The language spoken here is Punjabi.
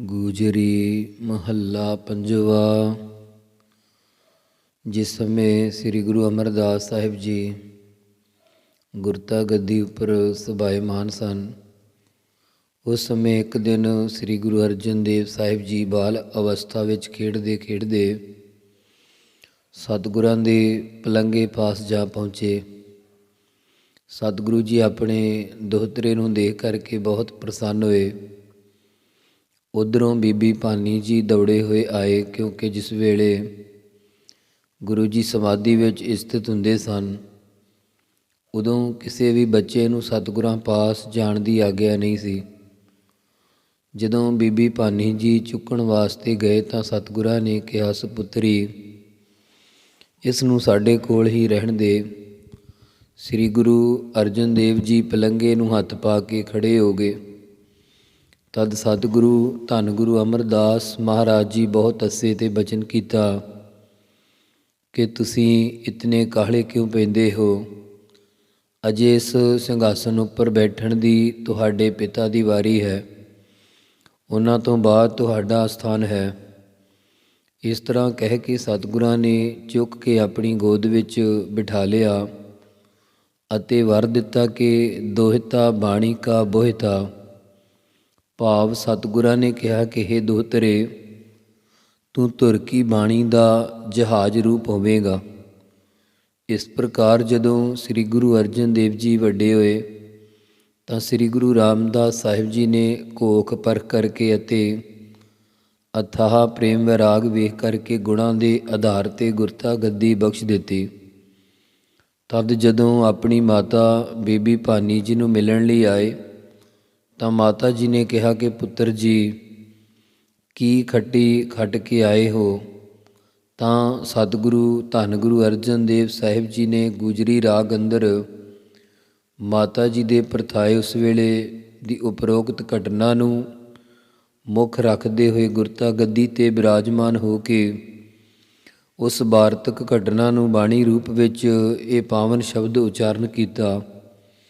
ਗੂਜਰੀ ਮਹੱਲਾ ਪੰਜਵਾ। ਜਿਸ ਸਮੇਂ ਸ੍ਰੀ ਗੁਰੂ ਅਮਰਦਾਸ ਸਾਹਿਬ ਜੀ ਗੁਰਤਾ ਗੱਦੀ ਉੱਪਰ ਸਬਾਇਮਾਨ ਸਨ, ਉਸ ਸਮੇਂ ਇੱਕ ਦਿਨ ਸ੍ਰੀ ਗੁਰੂ ਅਰਜਨ ਦੇਵ ਸਾਹਿਬ ਜੀ ਬਾਲ ਅਵਸਥਾ ਵਿੱਚ ਖੇਡਦੇ ਖੇਡਦੇ ਸਤਿਗੁਰਾਂ ਦੇ ਪਲੰਗੇ ਪਾਸ ਜਾ ਪਹੁੰਚੇ। ਸਤਿਗੁਰੂ ਜੀ ਆਪਣੇ ਦੋਹਤਰੇ ਨੂੰ ਦੇਖ ਕਰਕੇ ਬਹੁਤ ਪ੍ਰਸੰਨ ਹੋਏ। ਉਧਰੋਂ ਬੀਬੀ ਭਾਨੀ ਜੀ ਦੌੜੇ ਹੋਏ ਆਏ ਕਿਉਂਕਿ ਜਿਸ ਵੇਲੇ ਗੁਰੂ ਜੀ ਸਮਾਧੀ ਵਿੱਚ ਸਥਿਤ ਹੁੰਦੇ ਸਨ, ਉਦੋਂ ਕਿਸੇ ਵੀ ਬੱਚੇ ਨੂੰ ਸਤਿਗੁਰਾਂ ਪਾਸ ਜਾਣ ਦੀ ਆਗਿਆ ਨਹੀਂ ਸੀ। ਜਦੋਂ ਬੀਬੀ ਭਾਨੀ ਜੀ ਚੁੱਕਣ ਵਾਸਤੇ ਗਏ ਤਾਂ ਸਤਿਗੁਰਾਂ ਨੇ ਕਿਹਾ, ਸੁਪੁੱਤਰੀ, ਇਸ ਨੂੰ ਸਾਡੇ ਕੋਲ ਹੀ ਰਹਿਣ ਦੇ। ਸ੍ਰੀ ਗੁਰੂ ਅਰਜਨ ਦੇਵ ਜੀ ਪਲੰਗੇ ਨੂੰ ਹੱਥ ਪਾ ਕੇ ਖੜੇ ਹੋ ਗਏ। ਤਦ ਸਤਿਗੁਰੂ ਧੰਨ ਗੁਰੂ ਅਮਰਦਾਸ ਮਹਾਰਾਜ ਜੀ ਬਹੁਤ ਅਸੇ ਤੇ ਬਚਨ ਕੀਤਾ। ਕਿ ਤੁਸੀਂ ਇਤਨੇ ਕਾਹਲੇ ਕਿਉਂ ਪੈਂਦੇ ਹੋ? ਅਜੇ ਇਸ ਸਿੰਘਾਸਨ ਉੱਪਰ ਬੈਠਣ ਦੀ ਤੁਹਾਡੇ ਪਿਤਾ ਦੀ ਵਾਰੀ ਹੈ। ਉਹਨਾਂ ਤੋਂ ਬਾਅਦ ਤੁਹਾਡਾ ਸਥਾਨ ਹੈ। ਇਸ ਤਰ੍ਹਾਂ ਕਹਿ ਕੇ ਸਤਿਗੁਰਾਂ ਨੇ ਚੁੱਕ ਕੇ ਆਪਣੀ ਗੋਦ ਵਿੱਚ ਬਿਠਾ ਲਿਆ ਅਤੇ ਵਰ ਦਿੱਤਾ ਕਿ ਦੋਹਿਤਾ ਬਾਣੀ ਕਾ ਬੋਹਿਤਾ। ਭਾਵ ਸਤਿਗੁਰਾਂ ਨੇ ਕਿਹਾ ਕਿ हे ਦੋਹਤਰੇ ਤੂੰ ਤੁਰ ਕੀ ਬਾਣੀ ਦਾ ਜਹਾਜ਼ ਰੂਪ ਹੋਵੇਗਾ? ਇਸ ਪ੍ਰਕਾਰ ਜਦੋਂ ਸ੍ਰੀ ਗੁਰੂ ਅਰਜਨ ਦੇਵ ਜੀ ਵੱਡੇ ਹੋਏ, ਤਾਂ ਸ੍ਰੀ ਗੁਰੂ ਰਾਮਦਾਸ ਸਾਹਿਬ ਜੀ ਨੇ ਕੋਖ ਪਰਖ ਕਰਕੇ ਅਤੇ ਅਥਾਹ ਪ੍ਰੇਮ ਵਿਰਾਗ ਵੇਖ ਕਰਕੇ ਗੁਣਾਂ ਦੇ ਆਧਾਰ ਤੇ ਗੁਰਤਾ ਗੱਦੀ ਬਖਸ਼ ਦਿੱਤੀ। ਤਦ ਜਦੋਂ ਆਪਣੀ ਮਾਤਾ ਬੀਬੀ ਭਾਨੀ ਜੀ ਨੂੰ ਮਿਲਣ ਲਈ ਆਏ ਤਾਂ ਮਾਤਾ ਜੀ ਨੇ ਕਿਹਾ ਕਿ ਪੁੱਤਰ ਜੀ, ਕੀ ਖੱਟੀ ਖੱਟ ਕੇ ਆਏ ਹੋ? ਤਾਂ ਸਤਿਗੁਰੂ ਧੰਨ ਗੁਰੂ ਅਰਜਨ ਦੇਵ ਸਾਹਿਬ ਜੀ ਨੇ ਗੁਜਰੀ ਰਾਗ ਅੰਦਰ ਮਾਤਾ ਜੀ ਦੇ ਪ੍ਰਥਾਏ ਉਸ ਵੇਲੇ ਦੀ ਉਪਰੋਕਤ ਘਟਨਾ ਨੂੰ ਮੁੱਖ ਰੱਖਦੇ ਹੋਏ ਗੁਰਤਾ ਗੱਦੀ ਤੇ ਬਿਰਾਜਮਾਨ ਹੋ ਕੇ ਉਸ ਵਾਰਤਕ ਘਟਨਾ ਨੂੰ ਬਾਣੀ ਰੂਪ ਵਿੱਚ ਇਹ ਪਾਵਨ ਸ਼ਬਦ ਉਚਾਰਨ ਕੀਤਾ।